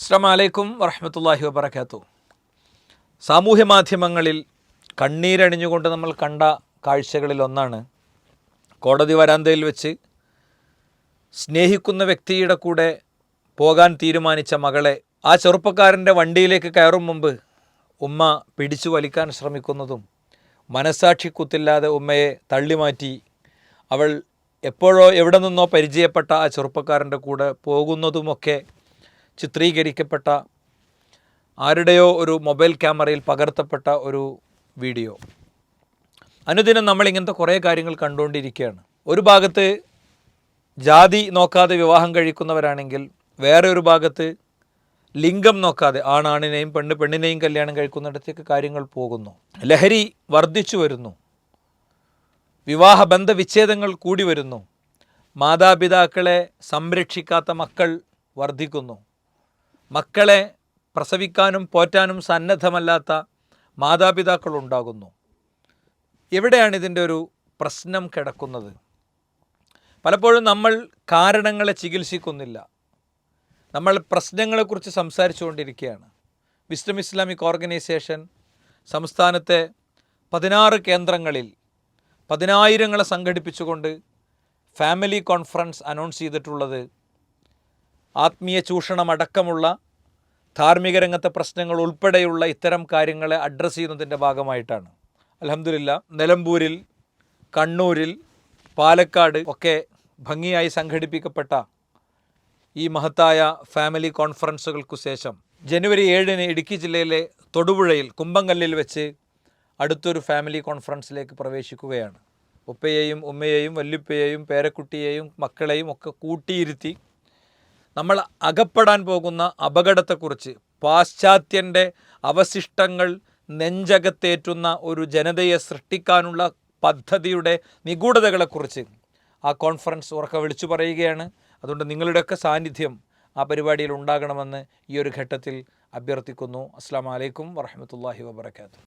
അസ്സാം വലൈക്കും വറഹമത്തല്ലാഹി വബർക്കാത്തു സാമൂഹ്യ മാധ്യമങ്ങളിൽ കണ്ണീരണിഞ്ഞുകൊണ്ട് നമ്മൾ കണ്ട കാഴ്ചകളിൽ ഒന്നാണ് കോടതി വരാന്തയിൽ വെച്ച് സ്നേഹിക്കുന്ന വ്യക്തിയുടെ കൂടെ പോകാൻ തീരുമാനിച്ച മകളെ ആ ചെറുപ്പക്കാരന്റെ വണ്ടിയിലേക്ക് കയറും മുമ്പ് ഉമ്മ പിടിച്ചു വലിക്കാൻ ശ്രമിക്കുന്നതും മനസാക്ഷി കുത്തില്ലാതെ ഉമ്മയെ തള്ളിമാറ്റി അവൾ എപ്പോഴോ എവിടെ നിന്നോ പരിചയപ്പെട്ട ആ ചെറുപ്പക്കാരന്റെ കൂടെ പോകുന്നതുമൊക്കെ ചിത്രീകരിക്കപ്പെട്ട ആരുടെയോ ഒരു മൊബൈൽ ക്യാമറയിൽ പകർത്തപ്പെട്ട ഒരു വീഡിയോ. അനുദിനം നമ്മൾ ഇങ്ങനത്തെ കുറേ കാര്യങ്ങൾ കണ്ടുകൊണ്ടിരിക്കുകയാണ്. ഒരു ഭാഗത്ത് ജാതി നോക്കാതെ വിവാഹം കഴിക്കുന്നവരാണെങ്കിൽ വേറെ ഒരു ഭാഗത്ത് ലിംഗം നോക്കാതെ ആണാണിനെയും പെണ്ണ് പെണ്ണിനെയും കല്യാണം കഴിക്കുന്നിടത്തേക്ക് കാര്യങ്ങൾ പോകുന്നു. ലഹരി വർദ്ധിച്ചു വരുന്നു. വിവാഹ ബന്ധവിച്ഛേദങ്ങൾ കൂടി വരുന്നു. മാതാപിതാക്കളെ സംരക്ഷിക്കാത്ത മക്കൾ വർദ്ധിക്കുന്നു. മക്കളെ പ്രസവിക്കാനും പോറ്റാനും സന്നദ്ധമല്ലാത്ത മാതാപിതാക്കൾ ഉണ്ടാകുന്നു എവിടെയാണ് ഇതിന്റെ ഒരു പ്രശ്നം കിടക്കുന്നത്? പലപ്പോഴും നമ്മൾ കാരണങ്ങളെ ചികിത്സിക്കുന്നില്ല. നമ്മൾ പ്രശ്നങ്ങളെക്കുറിച്ച് സംസാരിച്ചു കൊണ്ടിരിക്കുകയാണ് വിസ്ഡം ഇസ്ലാമിക് ഓർഗനൈസേഷൻ സംസ്ഥാനത്തെ പതിനാറ് കേന്ദ്രങ്ങളിൽ പതിനായിരങ്ങളെ സംഘടിപ്പിച്ചുകൊണ്ട് ഫാമിലി കോൺഫറൻസ് അനൗൺസ് ചെയ്തിട്ടുള്ളത് ആത്മീയ ചൂഷണമടക്കമുള്ള ധാർമ്മിക രംഗത്തെ പ്രശ്നങ്ങൾ ഉൾപ്പെടെയുള്ള ഇത്തരം കാര്യങ്ങളെ അഡ്രസ്സ് ചെയ്യുന്നതിന്റെ ഭാഗമായിട്ടാണ്. അലഹമില്ല നിലമ്പൂരിൽ കണ്ണൂരിൽ പാലക്കാട് ഒക്കെ ഭംഗിയായി സംഘടിപ്പിക്കപ്പെട്ട ഈ മഹത്തായ ഫാമിലി കോൺഫറൻസുകൾക്കു ശേഷം ജനുവരി ഏഴിന് ഇടുക്കി ജില്ലയിലെ തൊടുപുഴയിൽ കുമ്പങ്കല്ലിൽ വെച്ച് അടുത്തൊരു ഫാമിലി കോൺഫറൻസിലേക്ക് പ്രവേശിക്കുകയാണ്. ഉപ്പയെയും ഉമ്മയെയും വല്യുപ്പയെയും പേരക്കുട്ടിയെയും മക്കളെയും ഒക്കെ കൂട്ടിയിരുത്തി നമ്മൾ അകപ്പെടാൻ പോകുന്ന അപകടത്തെക്കുറിച്ച് പാശ്ചാത്യന്റെ അവശിഷ്ടങ്ങൾ നെഞ്ചകത്തേറ്റുന്ന ഒരു ജനതയെ സൃഷ്ടിക്കാനുള്ള പദ്ധതിയുടെ നിഗൂഢതകളെക്കുറിച്ച് ആ കോൺഫറൻസ് ഉറക്കെ വിളിച്ചു പറയുകയാണ്. അതുകൊണ്ട് നിങ്ങളുടെയൊക്കെ സാന്നിധ്യം ആ പരിപാടിയിൽ ഉണ്ടാകണമെന്ന് ഈ ഒരു ഘട്ടത്തിൽ അഭ്യർത്ഥിക്കുന്നു. അസ്സാം വലൈക്കും വറഹമത്തല്ലാഹി വാബർക്കാത്തു